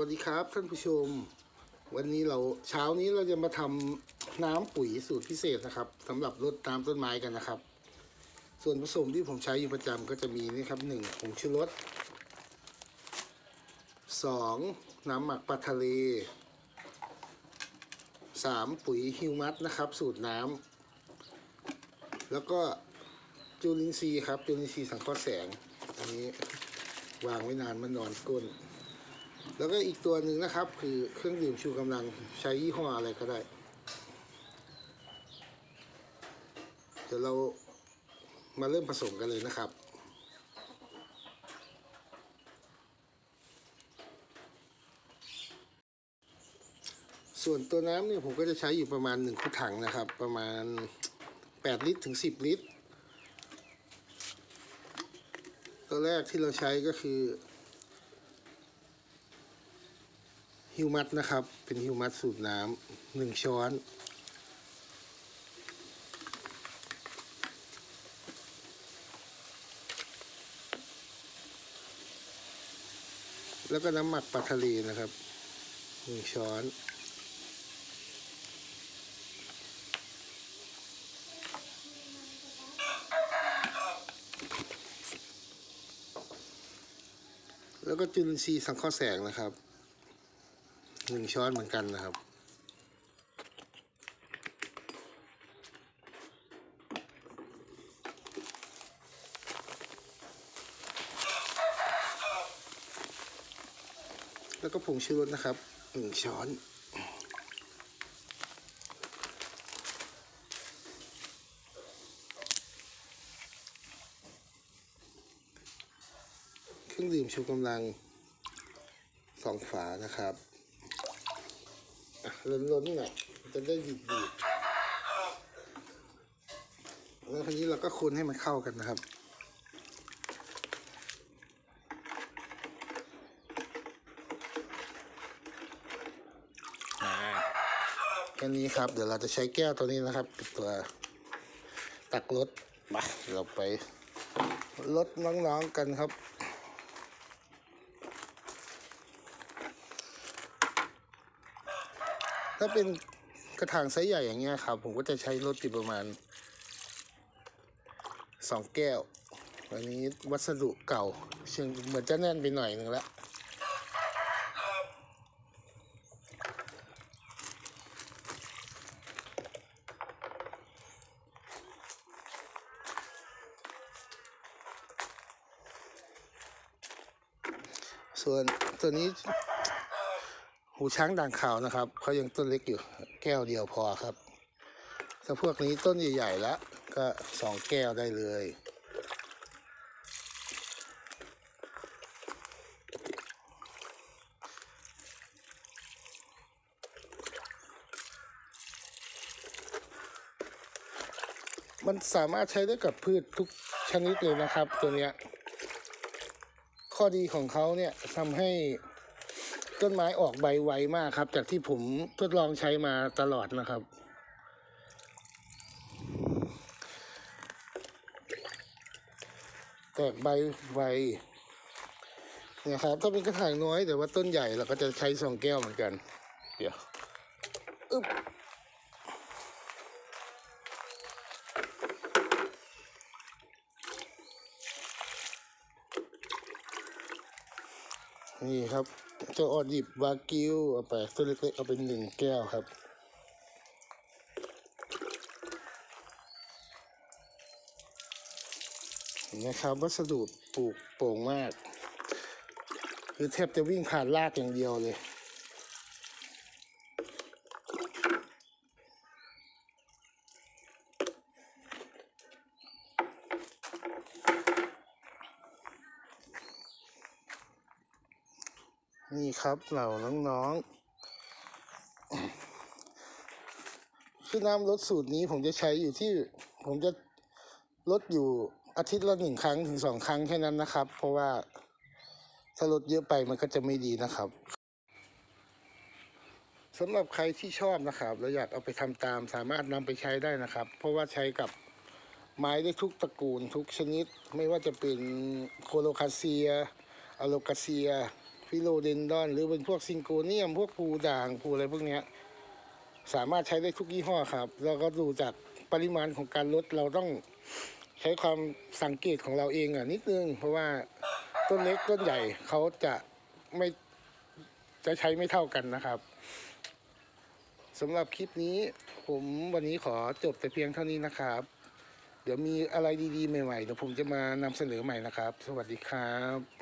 วัสดีครับท่านผู้ชม วันนี้เราเช้านี้เราจะมาทำน้ำปุ๋ยสูตรพิเศษนะครับสำหรับรดน้ำต้นไม้กันนะครับ ส่วนผสมที่ผมใช้อยู่ประจำก็จะมีนี่ครับหนึ่งผงชูรสสองน้ำหมักปลาทะเลสามปุ๋ยฮิวมัสนะครับ สูตรน้ำแล้วก็จูลินทรีย์ครับจูลินทรีย์สังเคราะห์แสงอันนี้วางไว้นานมันนอนก้น แล้วก็อีกตัวหนึ่งนะครับ คือเครื่องดื่มชูกำลังใช้ยี่ห้ออะไรก็ได้ เดี๋ยวเรามาเริ่มผสมกันเลยนะครับส่วนตัวน้ำเนี่ยผมก็จะใช้อยู่ประมาณหนึ่งคุถังนะครับ ประมาณ 8 ลิตรถึง 10 ลิตร ตัวแรกที่เราใช้ก็คือ ฮิวมัสนะครับ เป็นฮิวมัสสูตรน้ำหนึ่งช้อนแล้วก็น้ำหมักปลาทะเลนะครับหนึ่งช้อน แล้วก็จุลินทรีย์สังเคราะห์แสงนะครับ หนึ่งช้อนเหมือนกันนะครับ แล้วก็ผงชูรสนะครับหนึ่งช้อนเครื่องดื่มชูกำลังสองฝานะครับ ล้นๆหน่อยมันจะได้ดีดดีดแล้วทีนี้เราก็คนให้มันเข้ากันนะครับอ่าแค่นี้ครับ เดี๋ยวเราจะใช้แก้วตัวนี้นะครับเป็นตัวตักรถมาเราไปรถน้องๆกันครับ ถ้าเป็นกระถางไซส์ใหญ่อย่างเงี้ยครับ ผมก็จะใช้รถติดประมาณสองแก้วอันนี้วัสดุเก่า เชิงเหมือนจะแน่นไปหน่อยหนึ่งแล้วส่วนตัวนี้ หูช้างด่างขาวนะครับเขายังต้นเล็กอยู่ แก้วเดียวพอครับ ถ้าพวกนี้ต้นใหญ่ๆแล้วก็สองแก้วได้เลยมันสามารถใช้ได้กับพืชทุกชนิดเลยนะครับ ตัวเนี้ย ข้อดีของเขาเนี่ยทำให้ ต้นไม้ออกใบไวมากครับ จากที่ผมทดลองใช้มาตลอดนะครับ แตกใบไวเนี่ยครับ ถ้าเป็นกระถางน้อยแต่ว่าต้นใหญ่เราก็จะใช้สองแก้วเหมือนกัน เดี๋ยวอึ๊บนี่ครับ เจ้าออดิบวากิวเอาไปตัวเล็กๆเอาเป็นหนึ่งแก้วครับ นะครับวัสดุปลูกโปร่งมาก คือแทบจะวิ่งผ่านรากอย่างเดียวเลย นี่ครับเหล่าน้องๆคือน้ำลดสูตรนี้ผมจะใช้อยู่ที่ผมจะลดอยู่อาทิตย์ละหนึ่งครั้งถึงสองครั้งแค่นั้นนะครับ เพราะว่าถ้าลดเยอะไปมันก็จะไม่ดีนะครับสำหรับใครที่ชอบนะครับแล้วอยากเอาไปทำตามสามารถนำไปใช้ได้นะครับ เพราะว่าใช้กับไม้ได้ทุกตระกูลทุกชนิด ไม่ว่าจะเป็นโคโลคาเซียอะโลคาเซีย ฟิโลเดนดอน หรือเป็นพวกซิงโกเนียม พวกภูด่างภูอะไรพวกเนี้ยสามารถใช้ได้ทุกยี่ห้อครับ แล้วก็ดูจากปริมาณของการลดเราต้องใช้ความสังเกตของเราเองอะนิดนึง เพราะว่าต้นเล็กต้นใหญ่เขาจะไม่จะใช้ไม่เท่ากันนะครับสำหรับคลิปนี้ผมวันนี้ขอจบแต่เพียงเท่านี้นะครับ เดี๋ยวมีอะไรดีๆ ใหม่ๆเดี๋ยวผมจะมานำเสนอใหม่นะครับ สวัสดีครับ